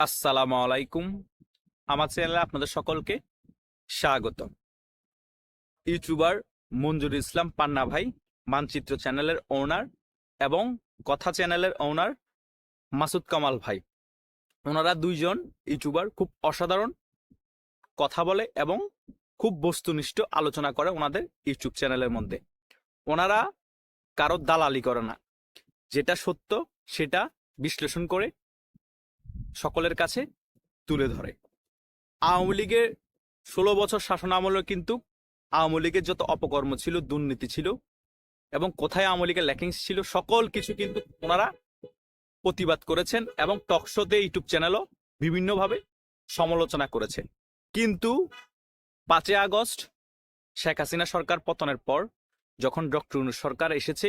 আসসালামু আলাইকুম। আমার চ্যানেলে আপনাদের সকলকে স্বাগত ইউটিউবার মঞ্জুর ইসলাম পান্না ভাই, মানচিত্র চ্যানেলের ওনার এবং কথা চ্যানেলের ওনার মাসুদ কামাল ভাই। ওনারা দুইজন ইউটিউবার খুব অসাধারণ কথা বলে এবং খুব বস্তুনিষ্ঠ আলোচনা করে ওনাদের ইউটিউব চ্যানেলের মধ্যে। ওনারা কারও দালালি করে না। যেটা সত্য সেটা বিশ্লেষণ করে সকলের কাছে তুলে ধরে। আওয়ামী লীগের ষোলো বছর শাসন আমলে কিন্তু আওয়ামী লীগের যত অপকর্ম ছিল, দুর্নীতি ছিল এবং কোথায় আওয়ামী লীগের ল্যাকিংস ছিল, সকল কিছু কিন্তু ওনারা প্রতিবাদ করেছেন এবং টকশোতে ইউটিউব চ্যানেলও বিভিন্নভাবে সমালোচনা করেছেন। কিন্তু পাঁচই আগস্ট শেখ হাসিনা সরকার পতনের পর যখন ডক্টর সরকার এসেছে,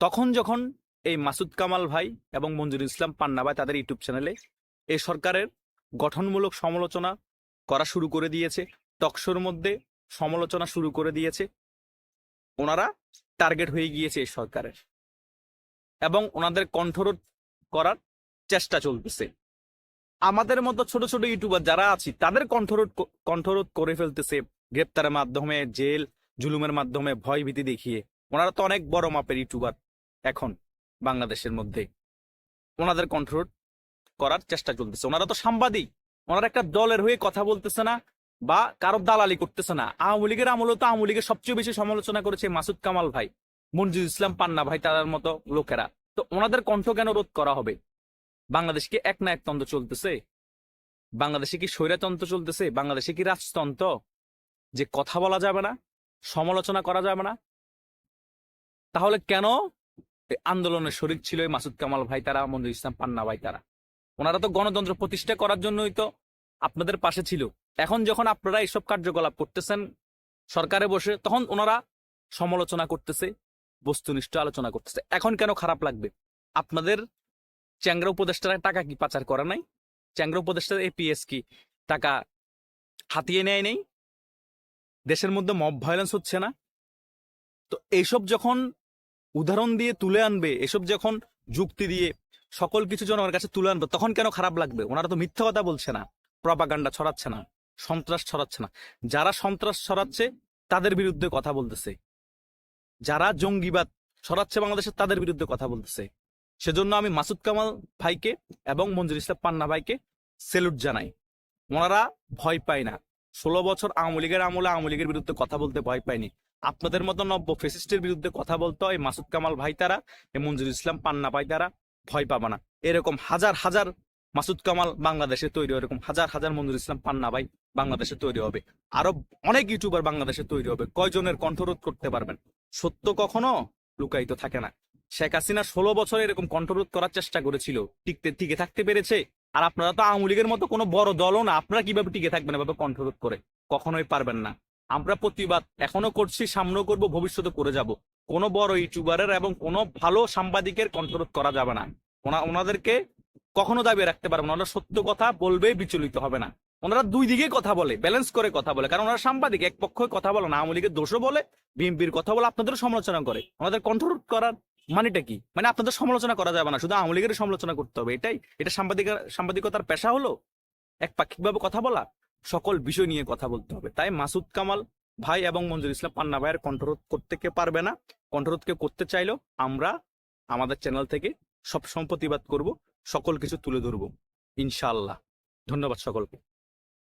তখন যখন এই মাসুদ কামাল ভাই এবং মঞ্জুর ইসলাম পান্না ভাই তাদের ইউটিউব চ্যানেলে এই সরকারের গঠনমূলক সমালোচনা করা শুরু করে দিয়েছে, টকশোর মধ্যে সমালোচনা শুরু করে দিয়েছে। ওনারা টার্গেট হয়ে গিয়েছে এই সরকারের এবং ওনাদের কণ্ঠরোধ করার চেষ্টা চলতেছে। আমাদের মতো ছোট ছোট ইউটিউবার যারা আছি, তাদের কণ্ঠরোধ কণ্ঠরোধ করে ফেলতেছে গ্রেপ্তারের মাধ্যমে, জেল, জুলুমের মাধ্যমে ভয় ভীতি দেখিয়ে। ওনারা তো অনেক বড় মাপের ইউটিউবার এখন বাংলাদেশের মধ্যে। ওনাদের কন্ট্রোল করার চেষ্টা চলতেছে। ওনারা তো সাংবাদিক। ওনারা একটা দলের হয়ে কথা বলতেছে না বা কারও দালালি করতেছে না। আওয়ামী লীগের আমলে তো আওয়ামী লীগের সবচেয়ে বেশি সমালোচনা করেছে মাসুদ কামাল ভাই মঞ্জুর ইসলাম পান্না ভাই, তাদের মতো লোকেরা। তো ওনাদের কণ্ঠ কেন রোধ করা হবে? বাংলাদেশকে এক না একতন্ত্র চলতেছে? বাংলাদেশে কি স্বৈরতন্ত্র চলতেছে? বাংলাদেশে কি রাজতন্ত্র? যে কথা বলা যাবে না, সমালোচনা করা যাবে না? তাহলে কেন আন্দোলনের শরিক ছিল মাসুদ কামাল ভাই তারা মঞ্জুর ইসলাম পান্না ভাই তারা? ওনারা তো গণতন্ত্র প্রতিষ্ঠা করার জন্যই তো আপনাদের পাশে ছিল। এখন যখন আপনারা এইসব কার্যকলাপ করতেছেন সরকারে বসে, তখন ওনারা সমালোচনা করতেছে, বস্তুনিষ্ঠ আলোচনা করতেছে। এখন কেন খারাপ লাগবে? আপনাদের চ্যাংরা উপদেষ্টারা টাকা কি পাচার করে নাই? চ্যাংরা উপদেষ্টার এপিএস কি টাকা হাতিয়ে নেয় নেই? দেশের মধ্যে মব ভায়োলেন্স হচ্ছে না? তো এইসব যখন উদাহরণ দিয়ে তুলে আনবে, এসব যখন যুক্তি দিয়ে সকল কিছু জনগণের কাছে তুলে আনবে, তখন কেন খারাপ লাগবে? ওনারা তো মিথ্যা কথা বলছে না। প্রপাগান্ডা ছড়াচ্ছে না। সন্ত্রাস ছড়াচ্ছে না। যারা সন্ত্রাস ছড়াচ্ছে, তাদের বিরুদ্ধে কথা বলতেছে। যারা জঙ্গিবাদ ছড়াচ্ছে বাংলাদেশে, তাদের বিরুদ্ধে কথা বলতেছে। সেজন্য আমি মাসুদ কামাল ভাইকে এবং মঞ্জুর ইসলাম পান্না ভাইকে সেলুট জানাই। ওনারা ভয় পায় না। ষোলো বছর আওয়ামী লীগের আমলে আওয়ামী লীগের বিরুদ্ধে কথা বলতে ভয় পায়নি। আপনাদের মতো নব্য ফেসিস্টের বিরুদ্ধে কথা বলতে হয় মাসুদ কামাল ভাই তারা, এ মঞ্জুর ইসলাম পান্না ভাই তারা। ভয় পাবে না। এরকম হাজার হাজার মাসুদ কামাল বাংলাদেশে তৈরি হবে, এরকম হাজার হাজার মঞ্জুর ইসলাম পান্না ভাই বাংলাদেশে তৈরি হবে। আরও অনেক ইউটিউবার বাংলাদেশে তৈরি হবে। কয়জনের কণ্ঠরোধ করতে পারবেন? সত্য কখনো লুকায়িত থাকে না। শেখ হাসিনা ষোলো বছর এরকম কণ্ঠরোধ করার চেষ্টা করেছিল। টিকতে টিকে থাকতে পেরেছে। আর আপনারা তো আওয়ামী লীগের মতো কোনো বড় দলও না। আপনারা কীভাবে টিকে থাকবেন এভাবে কণ্ঠরোধ করে? কখনোই পারবেন না। আমরা প্রতিবাদ এখনও করছি সামনেও করব ভবিষ্যতে করে যাব। কোনো বড় ইউটিউবারের এবং কোনো ভালো সাংবাদিকের কন্ট্রোল করা যাবে না। ওনা, ওনাদেরকে কখনো দাবি রাখতে পারবে না। ওনারা সত্য কথা বলবে, বিচলিত হবে না। ওনারা দুই দিকে কথা বলে ব্যালেন্স করে কথা বলে। কারণ ওনারা সাংবাদিক, এক পক্ষই কথা বলে না। আওয়ামী লীগের দোষও বলে, বিএনপির কথা বলে আপনাদের সমালোচনা করে। ওনাদের কন্ট্রোল করার মানেটা কি? মানে আপনাদের সমালোচনা করা যাবে না, শুধু আওয়ামী লীগের সমালোচনা করতে হবে, এটাই। এটা সাংবাদিক, সাংবাদিকতার পেশা হলো, একপাক্ষিকভাবে কথা বলা, সকল বিষয় নিয়ে কথা বলতে হবে। তাই মাসুদ কামাল ভাই এবং মঞ্জুর ইসলাম পান্না ভাইয়ের কণ্ঠরোধ করতে কে পারবে না। কণ্ঠরোধ কে করতে চাইলেও আমরা আমাদের চ্যানেল থেকে সব সম্প্রতিবাদ করব, সকল কিছু তুলে ধরবো, ইনশাআল্লাহ। ধন্যবাদ সকলকে।